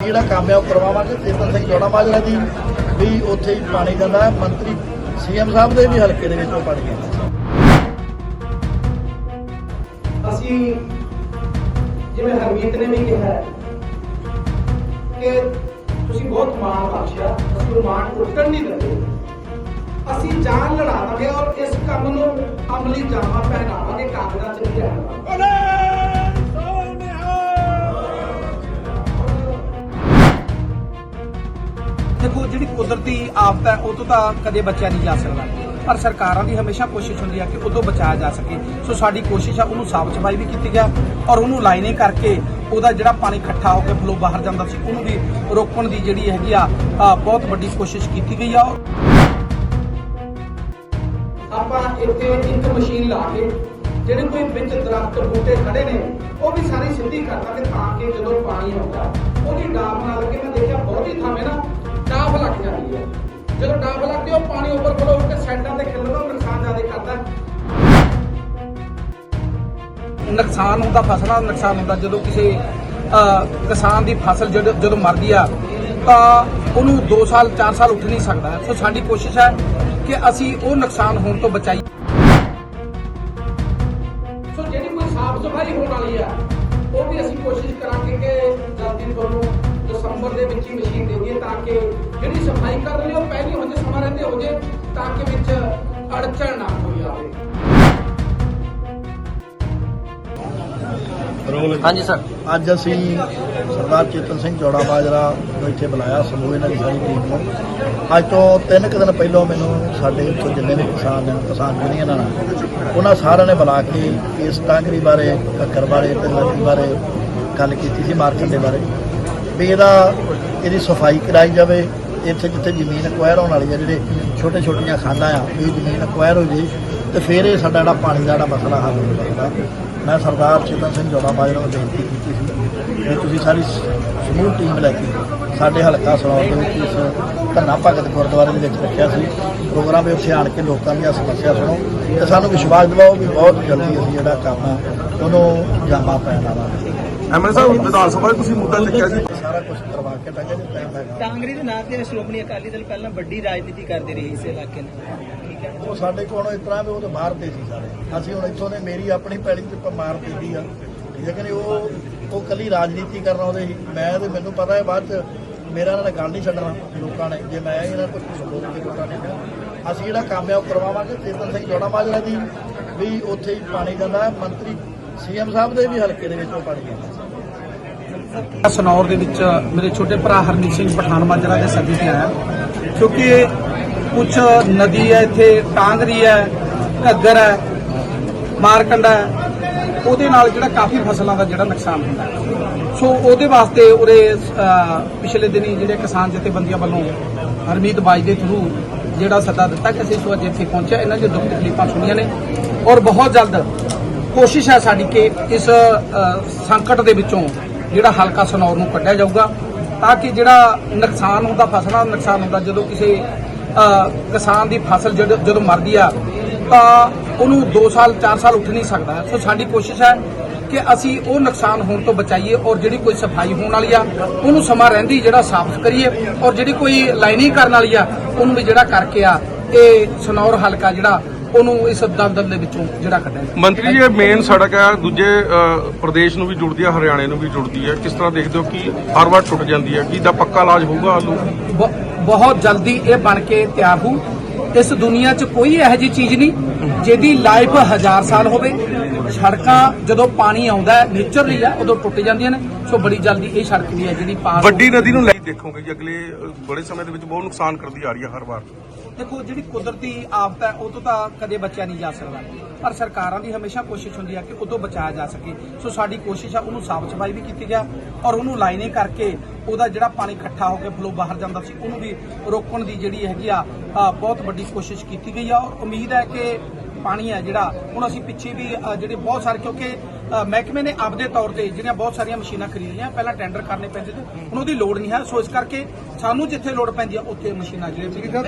ਜਿਹੜਾ ਕੰਮ ਹੈ ਉਹ ਕਰਵਾਵਾਂਗੇ। ਚੇਤਨ ਸਿੰਘ ਜੋੜਾ ਮਾਜਰਾ ਦੀ ਵੀ ਉੱਥੇ ਹੀ ਪਾਣੀ ਜਾਂਦਾ ਹੈ। ਮੰਤਰੀ ਸੀਐਮ ਸਾਹਿਬ ਦੇ ਵੀ ਹਲਕੇ ਦੇ ਵਿੱਚ ਪਾਣੀ ਜਾਂਦਾ ਅਸੀਂ ਜਿਵੇਂ ਹਰਮੀਤ ਨੇ ਵੀ ਕਿਹਾ ਹੈ ਕਿ ਤੁਸੀਂ ਬਹੁਤ ਮਾਣ ਬਖਸ਼ਿਆ। ਅਸੀਂ ਉਹ ਮਾਣ ਟੁੱਟਣ ਨਹੀਂ ਦਿੰਦੇ। ਅਸੀਂ ਜਾਨ ਲੜਾਵਾਂਗੇ ਔਰ ਇਸ ਕੰਮ ਨੂੰ ਅਮਲੀ ਜਾਮਾ ਪਹਿਨਾਵਾਂਗੇ ਕਾਗਜ਼ਾਂ 'ਚ ਨਹੀਂ ਰਹਿਣਾ। ਦੇਖੋ, ਜਿਹੜੀ ਕੁਦਰਤੀ ਆਫਤ ਹੈ, ਉਹ ਤੋਂ ਤਾਂ ਕਦੇ ਬਚਿਆ ਨਹੀਂ ਜਾ ਸਕਦਾ। ਪਰ ਸਰਕਾਰਾਂ ਦੀ ਹਮੇਸ਼ਾ ਕੋਸ਼ਿਸ਼ ਹੁੰਦੀ ਹੈ ਕਿ ਉਦੋਂ ਬਚਾਇਆ ਜਾ ਸਕੇ। ਸੋ ਸਾਡੀ ਕੋਸ਼ਿਸ਼ ਆ, ਉਹਨੂੰ ਸਾਫ਼ ਸਫ਼ਾਈ ਵੀ ਕੀਤੀ ਗਿਆ ਔਰ ਉਹਨੂੰ ਲਾਈਨਿੰਗ ਕਰਕੇ ਉਹਦਾ ਜਿਹੜਾ ਪਾਣੀ ਇਕੱਠਾ ਹੋ ਕੇ ਫਲੋ ਬਾਹਰ ਜਾਂਦਾ ਸੀ, ਉਹਨੂੰ ਵੀ ਰੋਕਣ ਦੀ ਜਿਹੜੀ ਹੈਗੀ ਆ ਬਹੁਤ ਵੱਡੀ ਕੋਸ਼ਿਸ਼ ਕੀਤੀ ਗਈ ਆ। ਆਪਾਂ ਇੱਥੇ ਇੱਕ ਮਸ਼ੀਨ ਲਾ ਕੇ, ਜਿਹੜੇ ਕੋਈ ਵਿੱਚ ਦਰਖਤ ਬੂਟੇ ਖੜੇ ਨੇ, ਉਹ ਵੀ ਸਾਰੀ ਸਿੱਧੀ ਕਰ ਦਾਂਗੇ ਤਾਂ ਕਿ ਜਦੋਂ ਪਾਣੀ ਆਉਂਦਾ, ਉਹਦੀ ਡਾਬ ਨਾਲ ਲੱਗੇ ਮੈਂ ਦੇਖਿਆ ਬਹੁਤੀ ਥਾਵੇਂ ਨਾ ਡਾਬ ਹੈ। ਜਦੋਂ ਡਾਬ ਲੱਗਦੀ ਉਹ ਪਾਣੀ ਉੱਪਰ ਹੋ ਕੇ ਸਾਈਡਾਂ ਤੇ ਖਿਲਰਦਾ ਨੁਕਸਾਨ ਜ਼ਿਆਦਾ ਕਰਦਾ। ਨੁਕਸਾਨ ਹੁੰਦਾ ਫਸਲਾਂ ਦਾ ਨੁਕਸਾਨ ਹੁੰਦਾ। ਜਦੋਂ ਕਿਸੇ ਕਿਸਾਨ ਦੀ ਫਸਲ ਜਦੋਂ ਮਰਦੀ ਆ, ਤਾਂ ਉਹਨੂੰ 2 ਸਾਲ 4 ਸਾਲ ਉੱਠ ਨਹੀਂ ਸਕਦਾ। ਸੋ ਸਾਡੀ ਕੋਸ਼ਿਸ਼ ਹੈ ਕਿ ਅਸੀਂ ਉਹ ਨੁਕਸਾਨ ਹੋਣ ਤੋਂ ਬਚਾਈਏ। ਸੋ ਜਿਹੜੀ ਕੋਈ ਸਾਫ਼ ਸਫ਼ਾਈ ਹੋਣ ਵਾਲੀ ਆ, ਉਹ ਵੀ ਅਸੀਂ ਕੋਸ਼ਿਸ਼ ਕਰਾਂਗੇ ਕਿ ਜਲਦੀ ਤੁਹਾਨੂੰ ਦਸੰਬਰ ਦੇ ਵਿੱਚ ਹੀ ਮਸ਼ੀਨ ਦੇ ਦਈਏ ਤਾਂ ਕਿ ਜਿਹੜੀ ਸਫ਼ਾਈ ਕਰ ਲਈ ਉਹ ਪਹਿਲੀ ਹੋ ਜੇ ਸਮਾਂ ਰਹਿੰਦੇ ਹੋ ਜੇ ਤਾਂ ਕਿ ਵਿੱਚ ਅੜਚਣ ਨਾ ਕੋਈ ਆਵੇ ਹਾਂਜੀ ਸਰ। ਅੱਜ ਅਸੀਂ ਸਰਦਾਰ ਚੇਤਨ ਸਿੰਘ ਜੋੜਾ ਮਾਜਰਾ ਨੂੰ ਇੱਥੇ ਬੁਲਾਇਆ ਸਮੂਹ ਇਹਨਾਂ ਦੀ ਸਾਰੀ ਟੀਮ ਨੂੰ। ਅੱਜ ਤੋਂ ਤਿੰਨ ਕੁ ਦਿਨ ਪਹਿਲਾਂ ਮੈਨੂੰ ਸਾਡੇ ਇੱਥੋਂ ਜਿੰਨੇ ਵੀ ਕਿਸਾਨ ਨੇ ਕਿਸਾਨ ਯੂਨੀਅਨਾਂ ਨੇ ਉਹਨਾਂ ਸਾਰਿਆਂ ਨੇ ਬੁਲਾ ਕੇ ਇਸ ਟਾਂਗਰੀ ਬਾਰੇ ਕੱਕਰ ਬਾਰੇ ਤੇ ਲੱਗੀ ਬਾਰੇ ਗੱਲ ਕੀਤੀ ਸੀ ਮਾਰਕੀਟ ਦੇ ਬਾਰੇ। ਵੀ ਇਹਦਾ ਇਹਦੀ ਸਫ਼ਾਈ ਕਰਾਈ ਜਾਵੇ, ਇੱਥੇ ਜਿੱਥੇ ਜ਼ਮੀਨ ਅਕਵਾਇਰ ਹੋਣ ਵਾਲੀ ਆ, ਜਿਹੜੇ ਛੋਟੇ ਛੋਟੀਆਂ ਖਾਨਾਂ ਆ ਇਹ ਜ਼ਮੀਨ ਅਕਵਾਇਰ ਹੋ ਜੇ, ਤੇ ਫਿਰ ਇਹ ਸਾਡਾ ਜਿਹੜਾ ਪਾਣੀ ਦਾ ਜਿਹੜਾ ਮਸਲਾ ਹੱਲ ਹੋ ਜਾਏਗਾ। ਮੈਂ ਸਰਦਾਰ ਚੇਤਨ ਸਿੰਘ ਜੋੜਾ ਬਾਜਰਾ ਨੂੰ ਬੇਨਤੀ ਕੀਤੀ ਸੀ ਕਿ ਤੁਸੀਂ ਸਾਰੀ ਸਮੂਹ ਟੀਮ ਲੈ ਕੇ ਸਾਡੇ ਹਲਕਾ ਸਲੌਰ ਦੇ ਵਿੱਚ ਇਸ ਧੰਨਾ ਭਗਤ ਗੁਰਦੁਆਰੇ ਦੇ ਵਿੱਚ ਰੱਖਿਆ ਸੀ। ਪ੍ਰੋਗਰਾਮ ਵਿੱਚ ਉੱਥੇ ਆਣ ਕੇ ਲੋਕਾਂ ਦੀਆਂ ਸਮੱਸਿਆ ਸੁਣੋ ਤੇ ਸਾਨੂੰ ਵਿਸ਼ਵਾਸ ਦਿਵਾਓ ਵੀ ਬਹੁਤ ਜਲਦੀ ਅਸੀਂ ਜਿਹੜਾ ਕੰਮ ਆ, ਉਹਨੂੰ ਜਾਮਾ ਪੈਣ ਵਾਲਾ। ਐਮਐਲ ਸਾਹਿਬ ਵਿਧਾਨ ਸਭਾ ਤੁਸੀਂ ਮੁੱਦਾ ਚੱਕਿਆ ਸੀ। ਸਾਰਾ ਕੁਝ ਕਰਵਾ ਕੇ ਟਾਂਗੇ ਦੇ ਟਾਈਮ ਹੈਗਾ। ਕਾਂਗਰਸ ਦੇ ਨਾਂ ਤੇ ਸ਼੍ਰੋਮਣੀ ਅਕਾਲੀ ਦਲ ਪਹਿਲਾਂ ਵੱਡੀ ਰਾਜਨੀਤੀ ਕਰਦੀ ਰਹੀ ਇਸ ਇਲਾਕੇ ਨਾਲ। ਠੀਕ ਹੈ। ਉਹ ਸਾਡੇ ਕੋਲ ਇਸ ਤਰ੍ਹਾਂ ਵੀ ਉਹ ਤਾਂ ਬਾਹਰ ਦੇ ਸੀ ਸਾਰੇ। ਅਸੀਂ ਹੁਣ ਇੱਥੋਂ ਦੇ ਮੇਰੀ ਆਪਣੀ ਪੈਲੀ ਤੇ ਮਾਰ ਦਿੱਤੀ ਆ। ਠੀਕ ਹੈ ਕਿ ਨਹੀਂ ਉਹ ਉਹ ਕੱਲੀ ਰਾਜਨੀਤੀ ਕਰਨ ਆਉਂਦੇ ਸੀ ਮੈਂ ਤੇ ਮੈਨੂੰ ਪਤਾ ਹੈ ਬਾਅਦ ਚ ਮੇਰਾ ਇਹਨਾਂ ਨੇ ਗੱਲ ਨਹੀਂ ਛੱਡਣਾ ਲੋਕਾਂ ਨੇ। ਜੇ ਮੈਂ ਇਹਨਾਂ ਤੋਂ ਕੁਝ ਬੋਲ ਕੇ ਲੋਕਾਂ ਨੇ ਕਿਹਾ ਅਸੀਂ ਜਿਹੜਾ ਕੰਮ ਹੈ ਉਹ ਕਰਵਾਵਾਂਗੇ। ਚੇਤਨ ਸਿੰਘ ਜੋੜਾ ਮਾਜਰਾ ਦੀ ਵੀ ਉੱਥੇ ਹੀ ਪਾਣੀ ਜਾਂਦਾ ਹੈ। ਮੰਤਰੀ ਸੀਐਮ ਸਾਹਿਬ ਦੇ ਵੀ ਹਲਕੇ ਦੇ ਵਿੱਚ ਉਹ ਪਾਣੀ ਜਾਂਦਾ ਸਨੌਰ ਦੇ ਵਿੱਚ, ਮੇਰੇ ਛੋਟੇ ਭਰਾ ਹਰਮੀਤ ਸਿੰਘ ਪਠਾਨ ਮਾਜਰਾ ਦੇ ਸੱਦੇ ਤੇ ਆਇਆ। ਕਿਉਂਕਿ ਕੁਝ ਨਦੀ ਹੈ, ਇੱਥੇ ਟਾਂਗਰੀ ਹੈ, ਘੱਗਰ ਹੈ, ਮਾਰਕੰਡਾ ਹੈ, ਉਹਦੇ ਨਾਲ ਜਿਹੜਾ ਕਾਫੀ ਫਸਲਾਂ ਦਾ ਜਿਹੜਾ ਨੁਕਸਾਨ ਹੁੰਦਾ ਸੋ ਉਹਦੇ ਵਾਸਤੇ ਉਰੇ ਪਿਛਲੇ ਦਿਨੀ ਜਿਹੜੇ ਕਿਸਾਨ ਜਥੇਬੰਦੀਆਂ ਵੱਲੋਂ ਹਰਮੀਤ ਬਾਜ ਦੇ ਥਰੂ ਜਿਹੜਾ ਸੱਦਾ ਦਿੱਤਾ ਕਿ ਅਸੀਂ ਇਸ ਵਾਰ ਇੱਥੇ ਪਹੁੰਚਿਆ, ਇਹਨਾਂ ਦੇ ਦੁੱਖ ਤਕਲੀਫਾਂ ਸੁਣੀਆਂ ਨੇ। ਔਰ ਬਹੁਤ ਜਲਦ ਕੋਸ਼ਿਸ਼ ਹੈ ਸਾਡੀ ਕਿ ਇਸ ਸੰਕਟ ਦੇ ਵਿੱਚੋਂ ਜਿਹੜਾ ਹਲਕਾ ਸਨੌਰ ਨੂੰ ਕੱਢਿਆ ਜਾਊਗਾ ਤਾਂ ਕਿ ਜਿਹੜਾ ਨੁਕਸਾਨ ਹੁੰਦਾ, ਫਸਲਾਂ ਦਾ ਨੁਕਸਾਨ ਹੁੰਦਾ, ਜਦੋਂ ਕਿਸੇ ਕਿਸਾਨ ਦੀ ਫਸਲ ਜਦੋਂ ਮਰਦੀ ਆ, ਤਾਂ ਉਹਨੂੰ 2 ਸਾਲ 4 ਸਾਲ ਉੱਠ ਨਹੀਂ ਸਕਦਾ। ਸੋ ਸਾਡੀ ਕੋਸ਼ਿਸ਼ ਹੈ ਕਿ ਅਸੀਂ ਉਹ ਨੁਕਸਾਨ ਹੋਣ ਤੋਂ ਬਚਾਈਏ ਔਰ ਜਿਹੜੀ ਕੋਈ ਸਫ਼ਾਈ ਹੋਣ ਵਾਲੀ ਆ, ਉਹਨੂੰ ਸਮਾਂ ਰਹਿੰਦੀ ਜਿਹੜਾ ਸਾਫ਼ ਕਰੀਏ ਔਰ ਜਿਹੜੀ ਕੋਈ ਲਾਈਨਿੰਗ ਕਰਨ ਵਾਲੀ ਆ, ਉਹਨੂੰ ਵੀ ਜਿਹੜਾ ਕਰਕੇ ਆ, ਇਹ ਸਨੌਰ ਹਲਕਾ ਜਿਹੜਾ ਉਹਨੂੰ ਇਸ ਦਲਦਲ ਦੇ ਵਿੱਚੋਂ ਜਿਹੜਾ ਕੱਢਿਆ। ਮੰਤਰੀ ਜੀ ਇਹ ਮੇਨ ਸੜਕ ਹੈ ਦੂਜੇ ਅ, ਪ੍ਰਦੇਸ਼ ਨੂੰ ਵੀ ਜੁੜਦੀ ਹੈ ਹਰਿਆਣੇ ਨੂੰ ਵੀ ਜੁੜਦੀ ਹੈ। ਕਿਸ ਤਰ੍ਹਾਂ ਦੇਖਦੇ ਹੋ ਕਿ ਹਰ ਵਾਰ ਟੁੱਟ ਜਾਂਦੀ ਹੈ? ਕੀ ਦਾ ਪੱਕਾ ਇਲਾਜ ਹੋਊਗਾ ਆਲੂ? ਬ- ਬਹੁਤ ਜਲਦੀ ਇਹ ਬਣ ਕੇ ਤਿਆਰ ਹੋ। ਇਸ ਦੁਨੀਆ 'ਚ ਕੋਈ ਇਹੋ ਜਿਹੀ ਚੀਜ਼ ਨਹੀਂ ਜਿਹਦੀ ਲਾਈਫ ਹਜ਼ਾਰ ਸਾਲ ਹੋਵੇ। ਸੜਕਾਂ ਜਦੋਂ ਪਾਣੀ ਆਉਂਦਾ ਹੈ ਨੇਚਰਲੀ ਆ ਉਦੋਂ ਟੁੱਟ ਜਾਂਦੀਆਂ ਨੇ। ਸੋ ਬੜੀ ਜਲਦੀ ਇਹ ਸੜਕ ਵੀ ਹੈ ਜਿਹੜੀ ਪਾਸ ਵੱਡੀ ਨਦੀ ਨੂੰ ਲੈ ਕੇ ਦੇਖੋਗੇ ਕਿ ਅਗਲੇ ਅ, ਬੜੇ ਸਮੇਂ ਦੇ ਵਿੱਚ ਬਹੁਤ ਨੁਕਸਾਨ ਕਰਦੀ ਆ ਰਹੀ ਹੈ ਹਰ ਵਾਰ। ਦੇਖੋ, ਜਿਹੜੀ ਕੁਦਰਤੀ ਆਫਤ ਹੈ, ਉਹ ਤੋਂ ਤਾਂ ਕਦੇ ਬਚਿਆ ਨਹੀਂ ਜਾ ਸਕਦਾ। ਪਰ ਸਰਕਾਰਾਂ ਦੀ ਹਮੇਸ਼ਾ ਕੋਸ਼ਿਸ਼ ਹੁੰਦੀ ਹੈ ਕਿ ਉਹ ਤੋਂ ਬਚਾਇਆ ਜਾ ਸਕੇ। ਸੋ ਸਾਡੀ ਕੋਸ਼ਿਸ਼ ਆ, ਉਹਨੂੰ ਸਾਫ਼ ਸਫ਼ਾਈ ਵੀ ਕੀਤੀ ਗਿਆ ਔਰ ਉਹਨੂੰ ਲਾਈਨਿੰਗ ਕਰਕੇ ਉਹਦਾ ਜਿਹੜਾ ਪਾਣੀ ਇਕੱਠਾ ਹੋ ਕੇ ਫਲੋ ਬਾਹਰ ਜਾਂਦਾ ਸੀ, ਉਹਨੂੰ ਵੀ ਰੋਕਣ ਦੀ ਜਿਹੜੀ ਹੈਗੀ ਆ ਬਹੁਤ ਵੱਡੀ ਕੋਸ਼ਿਸ਼ ਕੀਤੀ ਗਈ ਆ। ਔਰ ਉਮੀਦ ਹੈ ਕਿ ਪਾਣੀ ਹੈ ਜਿਹੜਾ ਹੁਣ ਅਸੀਂ ਪਿੱਛੇ ਵੀ ਜਿਹੜੇ ਬਹੁਤ ਸਾਰੇ ਕਿਉਂਕਿ ਮਹਿਕਮੇ ਨੇ ਆਪਦੇ ਤੌਰ ਤੇ ਜਿਹੜੀਆਂ ਬਹੁਤ ਸਾਰੀਆਂ ਮਸ਼ੀਨਾਂ ਖਰੀਦੀਆਂ ਪਹਿਲਾਂ ਟੈਂਡਰ ਕਰਨੇ ਪੈਂਦੇ ਸੀ ਹੁਣ ਉਹਦੀ ਲੋੜ ਨਹੀਂ ਹੈ। ਸੋ ਇਸ ਕਰਕੇ ਸਾਨੂੰ ਜਿੱਥੇ ਲੋੜ ਪੈਂਦੀ ਆ ਉੱਥੇ ਮਸ਼ੀਨਾਂ ਜਿਹੜੀਆਂ ਠੀਕ ਹੈ